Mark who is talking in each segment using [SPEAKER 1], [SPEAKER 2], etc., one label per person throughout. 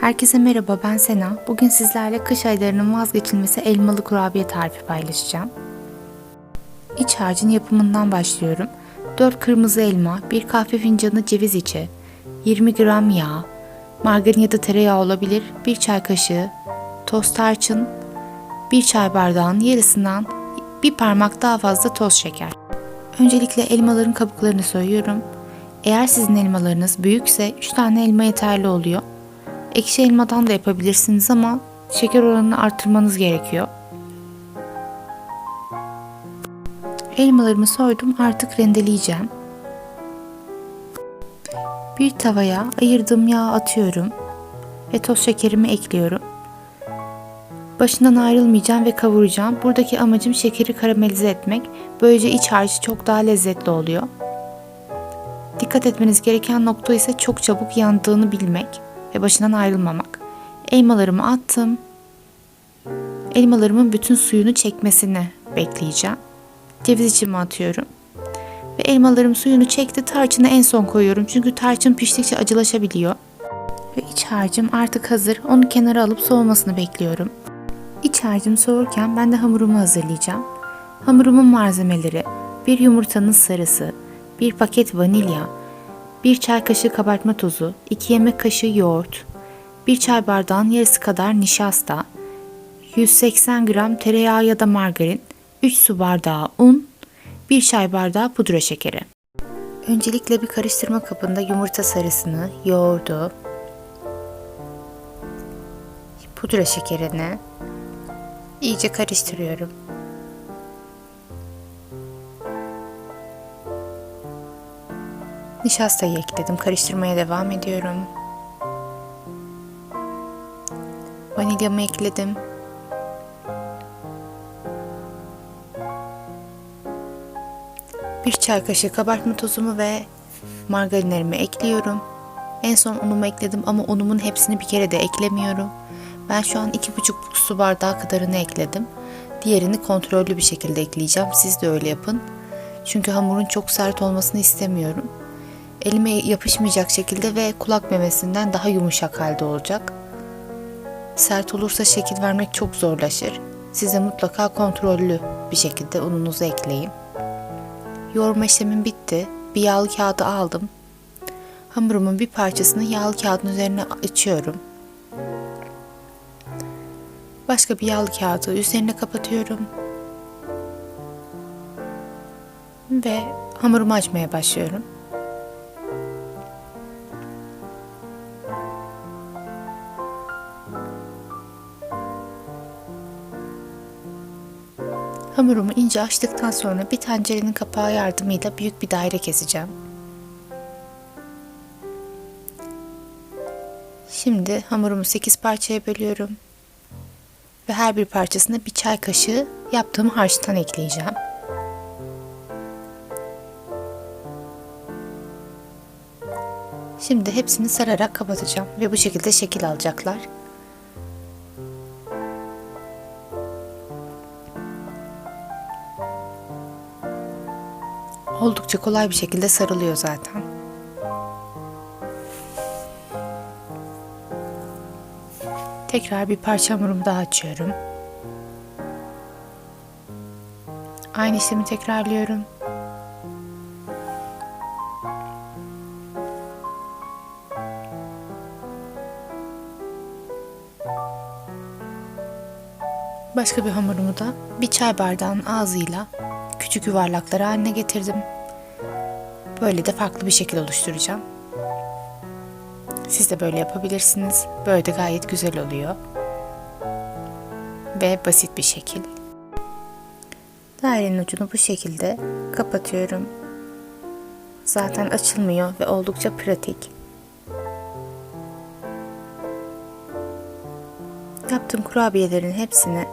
[SPEAKER 1] Herkese merhaba ben Sena. Bugün sizlerle kış aylarının vazgeçilmesi elmalı kurabiye tarifi paylaşacağım. İç harcın yapımından başlıyorum. 4 kırmızı elma, 1 kahve fincanı ceviz içi, 20 gram yağ, margarin ya da tereyağı olabilir, 1 çay kaşığı, toz tarçın, 1 çay bardağının yarısından bir parmak daha fazla toz şeker. Öncelikle elmaların kabuklarını soyuyorum. Eğer sizin elmalarınız büyükse 3 tane elma yeterli oluyor. Ekşi elmadan da yapabilirsiniz ama şeker oranını artırmanız gerekiyor. Elmalarımı soydum artık rendeleyeceğim. Bir tavaya ayırdığım yağı atıyorum ve toz şekerimi ekliyorum. Başından ayrılmayacağım ve kavuracağım. Buradaki amacım şekeri karamelize etmek. Böylece iç harcı çok daha lezzetli oluyor. Dikkat etmeniz gereken nokta ise çok çabuk yandığını bilmek ve başından ayrılmamak. Elmalarımı attım. Elmalarımın bütün suyunu çekmesini bekleyeceğim. Ceviz içimi atıyorum. Ve elmalarım suyunu çekti. Tarçını en son koyuyorum. Çünkü tarçın piştikçe acılaşabiliyor. Ve iç harcım artık hazır. Onu kenara alıp soğumasını bekliyorum. İç harcım soğurken ben de hamurumu hazırlayacağım. Hamurumun malzemeleri bir yumurtanın sarısı, bir paket vanilya, 1 çay kaşığı kabartma tozu, 2 yemek kaşığı yoğurt, 1 çay bardağın yarısı kadar nişasta, 180 gram tereyağı ya da margarin, 3 su bardağı un, 1 çay bardağı pudra şekeri. Öncelikle bir karıştırma kabında yumurta sarısını, yoğurdu, pudra şekerini iyice karıştırıyorum. Nişastayı ekledim. Karıştırmaya devam ediyorum. Vanilyamı ekledim. Bir çay kaşığı kabartma tozumu ve margarinlerimi ekliyorum. En son unumu ekledim ama unumun hepsini bir kere de eklemiyorum. Ben şu an iki buçuk su bardağı kadarını ekledim. Diğerini kontrollü bir şekilde ekleyeceğim. Siz de öyle yapın. Çünkü hamurun çok sert olmasını istemiyorum elime yapışmayacak şekilde ve kulak memesinden daha yumuşak halde olacak. Sert olursa şekil vermek çok zorlaşır. Size mutlaka kontrollü bir şekilde ununuzu ekleyin. Yoğurma işlemim bitti. Bir yağlı kağıdı aldım. Hamurumun bir parçasını yağlı kağıdın üzerine açıyorum. Başka bir yağlı kağıdı üzerine kapatıyorum. Ve hamurumu açmaya başlıyorum. Hamurumu ince açtıktan sonra bir tencerenin kapağı yardımıyla büyük bir daire keseceğim. Şimdi hamurumu 8 parçaya bölüyorum. Ve her bir parçasına bir çay kaşığı yaptığım harçtan ekleyeceğim. Şimdi hepsini sararak kapatacağım ve bu şekilde şekil alacaklar. Oldukça kolay bir şekilde sarılıyor zaten. Tekrar bir parça hamurumu daha açıyorum. Aynı işlemi tekrarlıyorum. Başka bir hamurumu da bir çay bardağının ağzıyla küçük yuvarlaklar haline getirdim. Böyle de farklı bir şekil oluşturacağım. Siz de böyle yapabilirsiniz. Böyle de gayet güzel oluyor. Ve basit bir şekil. Dairenin ucunu bu şekilde kapatıyorum. Zaten açılmıyor ve oldukça pratik. Yaptığım kurabiyelerin hepsini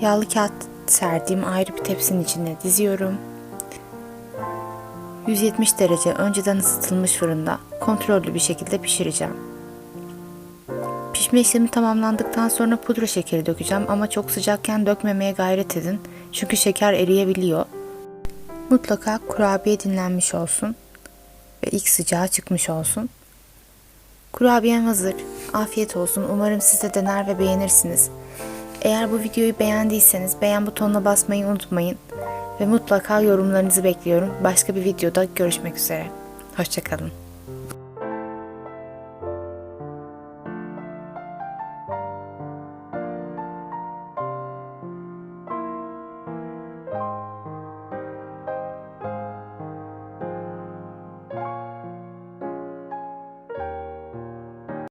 [SPEAKER 1] yağlı kağıt serdiğim ayrı bir tepsinin içine diziyorum. 170 derece önceden ısıtılmış fırında kontrollü bir şekilde pişireceğim. Pişme işlemi tamamlandıktan sonra pudra şekeri dökeceğim ama çok sıcakken dökmemeye gayret edin. Çünkü şeker eriyebiliyor. Mutlaka kurabiye dinlenmiş olsun ve ilk sıcağı çıkmış olsun. Kurabiyem hazır. afiyet olsun. Umarım siz de dener ve beğenirsiniz. Eğer bu videoyu beğendiyseniz beğen butonuna basmayı unutmayın. Ve mutlaka yorumlarınızı bekliyorum. Başka bir videoda görüşmek üzere. Hoşçakalın.